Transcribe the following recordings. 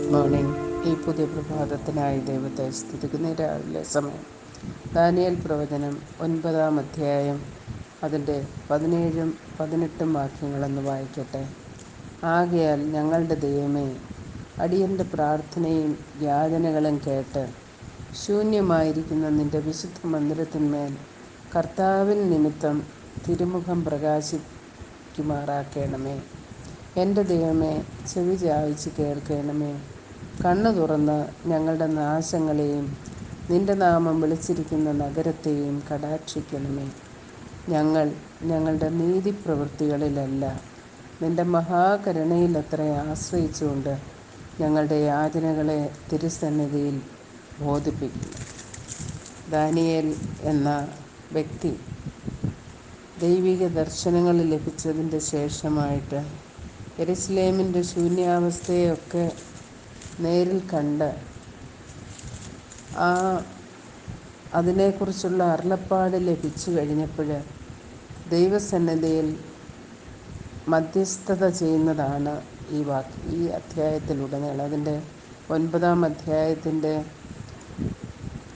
Good morning ഈ പുതിയ പ്രഭാതത്തിനായി ദൈവത്തെ സ്തുതിക്കുന്ന. രാവിലെ സമയം. ദാനിയൽ പ്രവചനം ഒൻപതാം അധ്യായം അതിന്റെ പതിനേഴും പതിനെട്ടും വാക്യങ്ങളെന്ന് വായിക്കട്ടെ. ആകയാൽ ഞങ്ങളുടെ ദൈവമേ അടിയന്റെ പ്രാർത്ഥനയും യാചനകളും കേട്ട് ശൂന്യമായിരിക്കുന്ന നിന്റെ വിശുദ്ധ മന്ദിരത്തിന്മേൽ കർത്താവിൻ നിമിത്തം തിരുമുഖം പ്രകാശിക്കുമാറാക്കണമേ. എന്റെ ദൈവമേ ചെവി ചാവിച്ച് കേൾക്കണമേ. കണ്ണു തുറന്ന് ഞങ്ങളുടെ നാശങ്ങളെയും നിന്റെ നാമം വിളിച്ചിരിക്കുന്ന നഗരത്തെയും കടാക്ഷിക്കണമേ. ഞങ്ങൾ ഞങ്ങളുടെ നീതി പ്രവൃത്തികളിലല്ല നിന്റെ മഹാകരുണയിലത്ര ആശ്രയിച്ചുകൊണ്ട് ഞങ്ങളുടെ യാചനകളെ തിരുസന്നിധിയിൽ ബോധിപ്പിക്കുന്നു ദാനിയേൽ എന്ന വ്യക്തി ദൈവിക ദർശനങ്ങൾ ലഭിച്ചതിന്റെ ശേഷമായിട്ട് എരുസലേമിന്റെ ശൂന്യാവസ്ഥയൊക്കെ നേരിൽ കണ്ട് ആ അതിനെക്കുറിച്ചുള്ള അരുളപ്പാട് ലഭിച്ചു കഴിഞ്ഞപ്പോൾ ദൈവസന്നദ്ധയിൽ മധ്യസ്ഥത ചെയ്യുന്നതാണ് ഈ വാക്ക് ഈ അധ്യായത്തിലുടനീളം. അതിന്റെ ഒൻപതാം അധ്യായത്തിന്റെ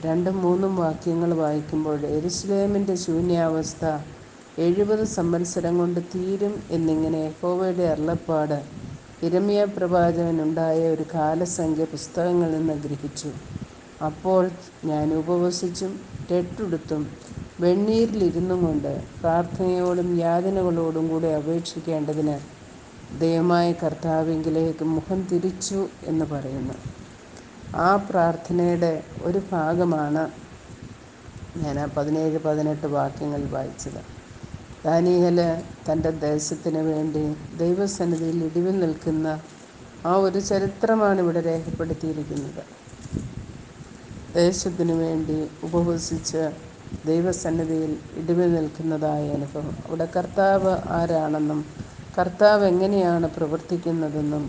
രണ്ടും മൂന്നും വാക്യങ്ങൾ വായിക്കുമ്പോൾ എരുസലേമിന്റെ ശൂന്യാവസ്ഥ എഴുപത് സംവത്സരം കൊണ്ട് തീരും എന്നിങ്ങനെ യഹോവയുടെ അരുളപ്പാട് ഇരമിയ പ്രവാചകനുണ്ടായ ഒരു കാലസംഖ്യ പുസ്തകങ്ങളിൽ നിന്ന് ഗ്രഹിച്ചു. അപ്പോൾ ഞാൻ ഉപവസിച്ചും രട്ടുടുത്തും വെണ്ണീരിലിരുന്നും കൊണ്ട് പ്രാർത്ഥനയോടും യാതനകളോടും കൂടെ അപേക്ഷിക്കേണ്ടതിന് ദയമായ കർത്താവിങ്കിലേക്ക് മുഖം തിരിച്ചു എന്ന് പറയുന്നു. ആ പ്രാർത്ഥനയുടെ ഒരു ഭാഗമാണ് ഞാൻ ആ പതിനേഴ് പതിനെട്ട് വാക്യങ്ങൾ വായിച്ചത്. ദാനിയൽ തന്റെ ദേശത്തിന് വേണ്ടി ദൈവസന്നിധിയിൽ ഇടിവ് നിൽക്കുന്ന ആ ഒരു ചരിത്രമാണ് ഇവിടെ രേഖപ്പെടുത്തിയിരിക്കുന്നത്. ദേശത്തിനു വേണ്ടി ഉപവസിച്ച് ദൈവസന്നിധിയിൽ ഇടിവ് നിൽക്കുന്നതായ അനുഭവം. അവിടെ കർത്താവ് ആരാണെന്നും കർത്താവ് എങ്ങനെയാണ് പ്രവർത്തിക്കുന്നതെന്നും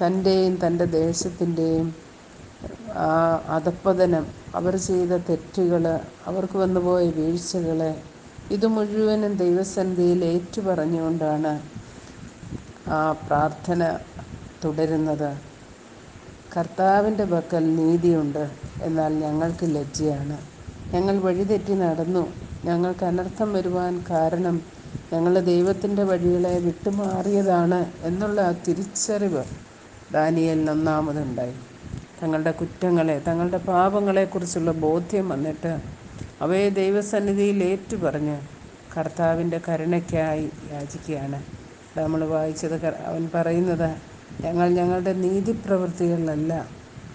തന്റെയും തന്റെ ദേശത്തിന്റെയും ആ അധപ്പതനം അവർ ചെയ്ത തെറ്റുകൾ അവർക്ക് വന്നുപോയ വീഴ്ചകൾ ഇത് മുഴുവനും ദൈവസന്ധിയിൽ ഏറ്റുപറഞ്ഞുകൊണ്ടാണ് ആ പ്രാർത്ഥന തുടരുന്നത്. കർത്താവിന്റെ പക്കൽ നീതിയുണ്ട് എന്നാൽ ഞങ്ങൾക്ക് ലജ്ജയാണ്. ഞങ്ങൾ വഴിതെറ്റി നടന്നു. ഞങ്ങൾക്ക് അനർത്ഥം വരുവാൻ കാരണം ഞങ്ങൾ ദൈവത്തിന്റെ വഴികളെ വിട്ടുമാറിയതാണ് എന്നുള്ള ആ തിരിച്ചറിവ് ദാനിയലിന് ഒന്നാമതുണ്ടായി തങ്ങളുടെ കുറ്റങ്ങളെ തങ്ങളുടെ പാപങ്ങളെക്കുറിച്ചുള്ള ബോധ്യം വന്നിട്ട് അവയെ ദൈവസന്നിധിയിൽ ഏറ്റുപറഞ്ഞ് കർത്താവിന്റെ കരുണയ്ക്കായി യാചിക്കുകയാണ്. നമ്മൾ വായിച്ചത് അവൻ പറയുന്നത് ഞങ്ങൾ ഞങ്ങളുടെ നീതിപ്രവൃത്തികളിലല്ല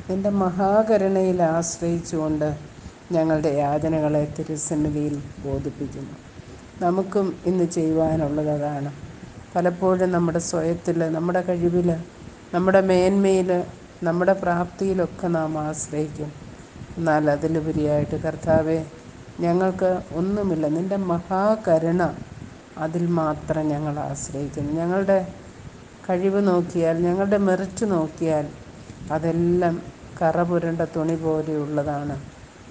എന്റെ മഹാകരുണയിൽ ആശ്രയിച്ചുകൊണ്ട് ഞങ്ങളുടെ യാചനകളെ തിരുസന്നിധിയിൽ ബോധിപ്പിക്കുന്നു. നമുക്കും ഇന്ന് ചെയ്യുവാനുള്ളത് അതാണ്. പലപ്പോഴും നമ്മുടെ സ്വയത്തിൽ നമ്മുടെ കഴിവിൽ നമ്മുടെ മേന്മയിൽ നമ്മുടെ പ്രാപ്തിയിലൊക്കെ നാം ആശ്രയിക്കും. എന്നാൽ അതിലുപരിയായിട്ട് കർത്താവെ ഞങ്ങൾക്ക് ഒന്നുമില്ല. നിന്റെ മഹാകരുണ അതിൽ മാത്രം ഞങ്ങൾ ആശ്രയിക്കുന്നു. ഞങ്ങളുടെ കഴിവ് നോക്കിയാൽ ഞങ്ങളുടെ മെറിറ്റ് നോക്കിയാൽ അതെല്ലാം കറ പുരണ്ട തുണി പോലെയുള്ളതാണ്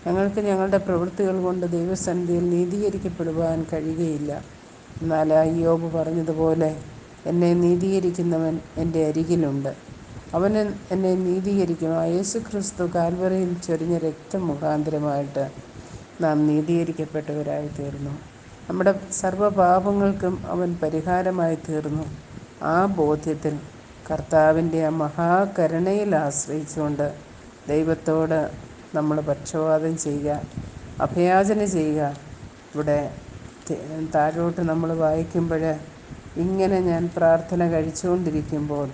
ഞങ്ങൾക്ക് ഞങ്ങളുടെ പ്രവൃത്തികൾ കൊണ്ട് ദൈവസന്ധിയിൽ നീതീകരിക്കപ്പെടുവാൻ കഴിയുകയില്ല. എന്നാൽ ആ യോബ് പറഞ്ഞതുപോലെ എന്നെ നീതീകരിക്കുന്നവൻ എന്റെ അരികിലുണ്ട്. അവൻ എന്നെ നീതീകരിക്കും. ആ യേശു ക്രിസ്തു കാൽവറയിൽ ചൊരിഞ്ഞ രക്തം മുഖാന്തരമായിട്ട് നാം നീതീകരിക്കപ്പെട്ടവരായി തീർന്നു നമ്മുടെ സർവപാപങ്ങൾക്കും അവൻ പരിഹാരമായി തീർന്നു ആ ബോധ്യത്തിൽ കർത്താവിന്റെ ആ മഹാകരുണയിൽ ആശ്രയിച്ചുകൊണ്ട് ദൈവത്തോട് നമ്മൾ പക്ഷപാതം ചെയ്യുക അഭയാചന ചെയ്യുക. ഇവിടെ താഴോട്ട് നമ്മൾ വായിക്കുമ്പോൾ ഇങ്ങനെ ഞാൻ പ്രാർത്ഥന കഴിച്ചുകൊണ്ടിരിക്കുമ്പോൾ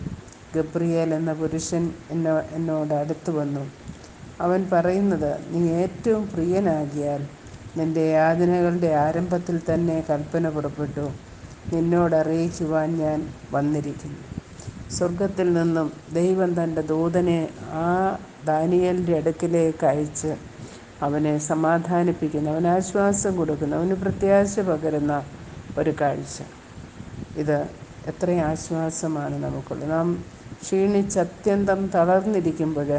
ഗബ്രിയേൽ എന്ന പുരുഷൻ എന്നോ എന്നോട് അടുത്തു വന്നു. അവൻ പറയുന്നത് നീ ഏറ്റവും പ്രിയനാകിയാൽ നിന്റെ യാതനകളുടെ ആരംഭത്തിൽ തന്നെ കൽപ്പന പുറപ്പെട്ടു. നിന്നോടറിയിക്കുവാൻ ഞാൻ വന്നിരിക്കുന്നു. സ്വർഗത്തിൽ നിന്നും ദൈവം തന്റെ ദൂതനെ ആ ദാനിയലിന്റെ അടുക്കിലേക്ക് അയച്ച് അവനെ സമാധാനിപ്പിക്കുന്ന. അവന് ആശ്വാസം കൊടുക്കുന്ന. അവന് പ്രത്യാശ പകരുന്ന ഒരു കാഴ്ച. ഇത് എത്ര ആശ്വാസമാണ് നമുക്കുള്ളത്. നാം ക്ഷീണിച്ച് അത്യന്തം തളർന്നിരിക്കുമ്പോൾ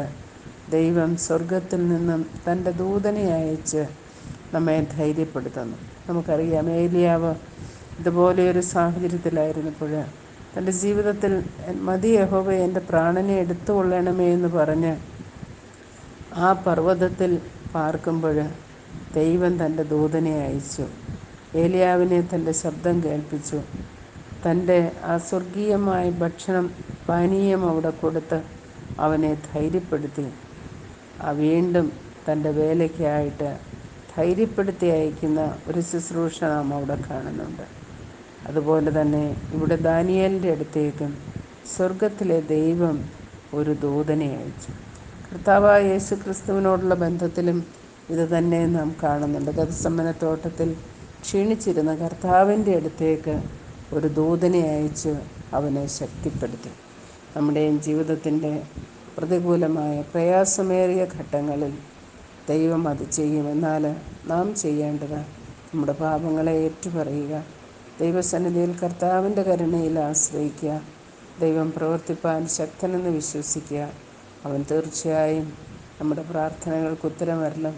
ദൈവം സ്വർഗത്തിൽ നിന്നും തന്റെ ദൂതനെ അയച്ച് നമ്മെ ധൈര്യപ്പെടുത്തുന്നു. നമുക്കറിയാം ഏലിയാവ് ഇതുപോലെയൊരു സാഹചര്യത്തിലായിരുന്നപ്പോൾ തന്റെ ജീവിതത്തിൽ മതി യഹോബ എന്റെ പ്രാണനെ എടുത്തുകൊള്ളണമേ എന്ന് പറഞ്ഞ് ആ പർവതത്തിൽ പാർക്കുമ്പോൾ ദൈവം തന്റെ ദൂതനെ അയച്ചു. ഏലിയാവിനെ തന്റെ ശബ്ദം കേൾപ്പിച്ചു. തന്റെ ആ സ്വർഗീയമായ ഭക്ഷണം പാനീയം അവിടെ കൊടുത്ത് അവനെ ധൈര്യപ്പെടുത്തി. വീണ്ടും തന്റെ വേലയ്ക്കായിട്ട് ധൈര്യപ്പെടുത്തി അയക്കുന്ന ഒരു ശുശ്രൂഷ നാം അവിടെ കാണുന്നുണ്ട്. അതുപോലെ തന്നെ ഇവിടെ ദാനിയലിന്റെ അടുത്തേക്കും സ്വർഗത്തിലെ ദൈവം ഒരു ദൂതനെ അയച്ചു. കർത്താവായ യേശു ക്രിസ്തുവിനോടുള്ള ബന്ധത്തിലും ഇത് തന്നെ നാം കാണുന്നുണ്ട്. ഗതസമ്മനത്തോട്ടത്തിൽ ക്ഷീണിച്ചിരുന്ന കർത്താവിന്റെ അടുത്തേക്ക് ഒരു ദൂതനെ അയച്ച് അവനെ ശക്തിപ്പെടുത്തി. നമ്മുടെയും ജീവിതത്തിന്റെ പ്രതികൂലമായ പ്രയാസമേറിയ ഘട്ടങ്ങളിൽ ദൈവം അത് ചെയ്യും എന്നാൽ നാം ചെയ്യേണ്ടത് നമ്മുടെ പാപങ്ങളെ ഏറ്റുപറയുക. ദൈവസന്നിധിയിൽ കർത്താവിന്റെ കരുണയിൽ ആശ്രയിക്കുക. ദൈവം പ്രവർത്തിപ്പാൻ ശക്തനെന്ന് വിശ്വസിക്കുക. അവൻ തീർച്ചയായും നമ്മുടെ പ്രാർത്ഥനകൾക്ക് ഉത്തരം വരലും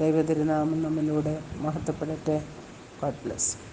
ദൈവതിരുനാമം നമ്മിലൂടെ മഹത്വപ്പെടട്ടെ. God bless